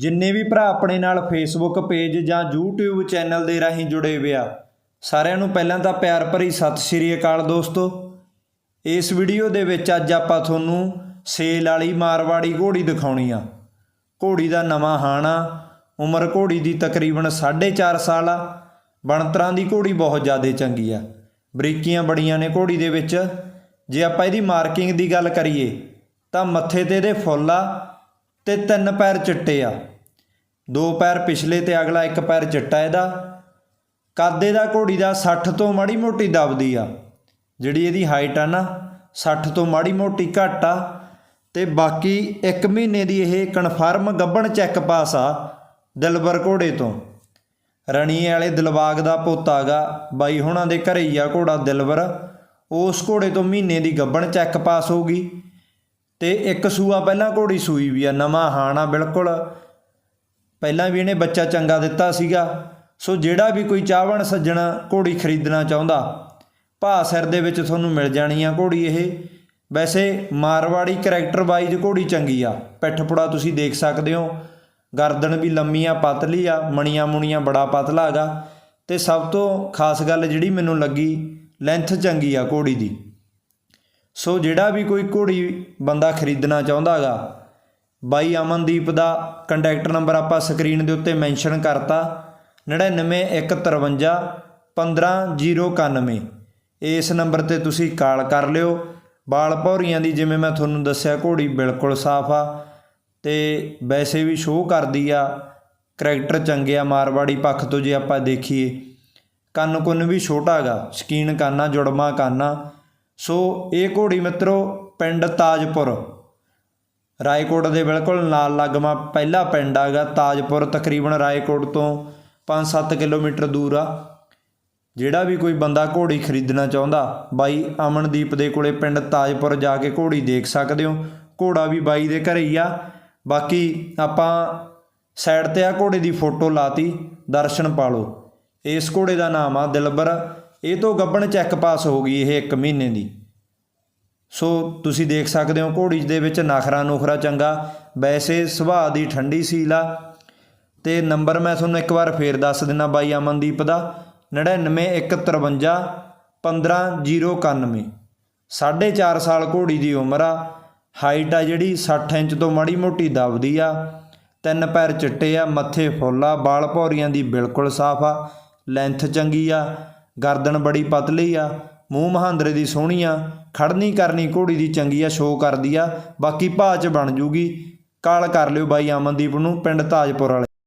ਜਿੰਨੇ ਵੀ ਭਰਾ ਆਪਣੇ ਨਾਲ ਫੇਸਬੁੱਕ ਪੇਜ ਜਾਂ YouTube ਚੈਨਲ ਦੇ ਰਾਹੀਂ ਜੁੜੇ ਹੋਏ ਆ, ਸਾਰਿਆਂ ਨੂੰ ਪਹਿਲਾਂ ਤਾਂ ਪਿਆਰ ਭਰੀ ਸਤਿ ਸ਼੍ਰੀ ਅਕਾਲ ਦੋਸਤੋ। ਇਸ ਵੀਡੀਓ ਦੇ ਵਿੱਚ ਅੱਜ ਆਪਾਂ ਤੁਹਾਨੂੰ ਸੇਲ ਵਾਲੀ ਮਾਰਵਾੜੀ ਘੋੜੀ ਦਿਖਾਉਣੀ ਆ। ਘੋੜੀ ਦਾ ਨਵਾਂ ਹਾਣਾ ਉਮਰ ਘੋੜੀ ਦੀ ਤਕਰੀਬਨ 4.5 ਸਾਲ ਆ। ਬਣਤਰਾਂ ਦੀ ਘੋੜੀ ਬਹੁਤ ਜ਼ਿਆਦਾ ਚੰਗੀ ਆ। ਬਰੀਕੀਆਂ ਬੜੀਆਂ ਨੇ ਘੋੜੀ ਦੇ ਵਿੱਚ। ਜੇ ਆਪਾਂ ਇਹਦੀ ਮਾਰਕਿੰਗ ਦੀ ਗੱਲ ਕਰੀਏ, ਤਾਂ ਮੱਥੇ ਤੇ ਇਹਦੇ ਫੁੱਲ ਆ। ਤੇ ਤਿੰਨ ਪੈਰ ਚਿੱਟੇ ਆ। ਦੋ ਪੈਰ ਪਿਛਲੇ ਤੇ ਅਗਲਾ ਇੱਕ ਪੈਰ ਚਿੱਟਾ ਇਹਦਾ। ਕਾਦੇ ਦਾ ਘੋੜੀ ਦਾ 60 ਤੋਂ ਮਾੜੀ ਮੋਟੀ ਦਬਦੀ ਆ। ਜਿਹੜੀ ਇਹਦੀ ਹਾਈਟ ਆ ਨਾ 60 ਤੋਂ ਮਾੜੀ ਮੋਟੀ ਘੱਟ ਆ। ਤੇ ਬਾਕੀ 1 ਮਹੀਨੇ ਦੀ ਇਹ ਕਨਫਰਮ ਗੱਬਣ ਚੈੱਕ ਪਾਸ ਆ ਦਿਲਬਰ ਘੋੜੇ ਤੋਂ। ਰਣੀ ਵਾਲੇ ਦਿਲਬਾਗ ਦਾ ਪੋਤਾ ਗਾ, ਬਾਈ ਹੁਣਾਂ ਦੇ ਘਰੇ ਹੀ ਆ ਘੋੜਾ ਦਿਲਬਰ। ਉਸ ਘੋੜੇ ਤੋਂ ਮਹੀਨੇ ਦੀ ਗੱਬਣ ਚੈੱਕ ਪਾਸ ਹੋਊਗੀ। ਤੇ ਇੱਕ ਸੂਆ ਪਹਿਲਾਂ ਘੋੜੀ ਸੂਈ ਵੀ ਆ, ਨਵਾਂ ਹਾਣਾ ਬਿਲਕੁਲ। ਪਹਿਲਾਂ ਵੀ ਇਹਨੇ ਬੱਚਾ ਚੰਗਾ ਦਿੱਤਾ ਸੀਗਾ। ਸੋ ਜਿਹੜਾ ਵੀ ਕੋਈ ਚਾਹਵਣ ਸੱਜਣ ਘੋੜੀ ਖਰੀਦਣਾ ਚਾਹੁੰਦਾ ਭਾ ਸਿਰ ਦੇ ਵਿੱਚ ਤੁਹਾਨੂੰ ਮਿਲ ਜਾਣੀ ਆ ਘੋੜੀ ਇਹ। ਵੈਸੇ ਮਾਰਵਾੜੀ ਕਰੈਕਟਰ ਵਾਈਜ਼ ਘੋੜੀ ਚੰਗੀ ਆ ਪਿੱਠ ਪੁੜਾ ਤੁਸੀਂ ਦੇਖ ਸਕਦੇ ਹੋ। ਗਰਦਨ ਵੀ ਲੰਮੀ ਆ, ਪਤਲੀ ਆ, ਮਣੀਆਂ ਮੁਣੀਆਂ ਬੜਾ ਪਤਲਾ ਹੈਗਾ। ਤੇ ਸਭ ਤੋਂ ਖਾਸ ਗੱਲ ਜਿਹੜੀ ਮੈਨੂੰ ਲੱਗੀ ਲੈਂਥ ਚੰਗੀ ਆ ਘੋੜੀ ਦੀ। ਸੋ ਜਿਹੜਾ ਵੀ ਕੋਈ ਘੋੜੀ ਬੰਦਾ ਖਰੀਦਣਾ ਚਾਹੁੰਦਾ ਹੈਗਾ, ਬਾਈ ਅਮਨਦੀਪ ਦਾ ਕੰਟੈਕਟ ਨੰਬਰ ਆਪਾਂ ਸਕਰੀਨ ਦੇ ਉੱਤੇ ਮੈਂਸ਼ਨ ਕਰਤਾ 99153 15091 ਇਸ ਨੰਬਰ ਤੇ ਤੁਸੀਂ ਕਾਲ ਕਰ ਲਿਓ। ਬਾਲ ਭੌਰੀਆਂ ਦੀ ਜਿਵੇਂ ਮੈਂ ਤੁਹਾਨੂੰ ਦੱਸਿਆ, ਘੋੜੀ ਬਿਲਕੁਲ ਸਾਫ਼ ਆ ਤੇ ਵੈਸੇ ਵੀ ਸ਼ੋਅ ਕਰਦੀ ਆ। ਕਰੈਕਟਰ ਚੰਗੇ ਆ, ਮਾਰਵਾੜੀ ਪੱਖ ਤੋਂ ਜੇ ਆਪਾਂ ਦੇਖੀਏ। ਕੰਨ ਕੁੰਨ ਵੀ ਛੋਟਾ ਹੈਗਾ, ਸ਼ਕੀਨ ਕਾਨਾ, ਜੁੜਮਾ ਕਾਨਾ। ਸੋ ਇਹ ਘੋੜੀ ਮਿੱਤਰੋ, ਪਿੰਡ ਤਾਜਪੁਰ। ਰਾਏਕੋਟ ਦੇ ਬਿਲਕੁਲ ਨਾਲ ਲੱਗਮਾ ਪਹਿਲਾ ਪਿੰਡ ਹੈਗਾ ਤਾਜਪੁਰ ਤਕਰੀਬਨ ਰਾਏਕੋਟ ਤੋਂ 5-7 ਕਿਲੋਮੀਟਰ ਦੂਰ ਆ। ਜਿਹੜਾ ਵੀ ਕੋਈ ਬੰਦਾ ਘੋੜੀ ਖਰੀਦਣਾ ਚਾਹੁੰਦਾ, ਬਾਈ ਅਮਨਦੀਪ ਦੇ ਕੋਲੇ ਪਿੰਡ ਤਾਜਪੁਰ ਜਾ ਕੇ ਘੋੜੀ ਦੇਖ ਸਕਦੇ ਹੋ। ਘੋੜਾ ਵੀ ਬਾਈ ਦੇ ਘਰੇ ਹੀ ਆ। ਬਾਕੀ ਆਪਾਂ ਸਾਈਡ ਤੇ ਆ ਘੋੜੇ ਦੀ ਫੋਟੋ ਲਾਤੀ, ਦਰਸ਼ਨ ਪਾ ਲਓ ਇਸ ਘੋੜੇ ਦਾ ਨਾਮ ਆ ਦਿਲਬਰ। ਇਹ ਤੋਂ ਗੱਬਣ ਚੈੱਕ ਪਾਸ ਹੋ ਗਈ ਇਹ 1 ਮਹੀਨੇ ਦੀ। ਸੋ ਤੁਸੀਂ ਦੇਖ ਸਕਦੇ ਹੋ ਘੋੜੀ ਦੇ ਵਿੱਚ ਨਖਰਾ ਨੁਖਰਾ ਚੰਗਾ, ਵੈਸੇ ਸੁਭਾਅ ਦੀ ਠੰਡੀ ਸੀਲ ਆ। ਤੇ ਨੰਬਰ ਮੈਂ ਤੁਹਾਨੂੰ ਇੱਕ ਵਾਰ ਫੇਰ ਦੱਸ ਦਿੰਦਾ ਬਾਈ ਅਮਨਦੀਪ ਦਾ 99153 15091 4.5 ਸਾਲ ਘੋੜੀ ਦੀ ਉਮਰ ਆ ਹਾਈਟ ਆ ਜਿਹੜੀ 60 ਇੰਚ ਤੋਂ ਮਾੜੀ ਮੋਟੀ ਦਬਦੀ ਆ। ਤਿੰਨ ਪੈਰ ਚਿੱਟੇ ਆ, ਮੱਥੇ ਫੁੱਲ ਆ ਬਾਲ ਭੌਰੀਆਂ ਦੀ ਬਿਲਕੁਲ ਸਾਫ਼ ਆ ਲੈਂਥ ਚੰਗੀ ਆ। ਗਰਦਨ ਬੜੀ ਪਤਲੀ ਆ, ਮੂੰਹ ਮਹਾਂਦਰੇ ਦੀ ਸੋਹਣੀ ਆ, ਖੜਨੀ ਕਰਨੀ ਘੋੜੀ ਦੀ ਚੰਗੀ ਆ, ਸ਼ੋਅ ਕਰਦੀ ਆ, ਬਾਕੀ ਭਾਅ ਚ ਬਣ ਜੂਗੀ। ਕਾਲ ਕਰ ਲਿਓ ਬਾਈ ਅਮਨਦੀਪ ਨੂੰ, ਪਿੰਡ ਤਾਜਪੁਰ ਵਾਲੇ।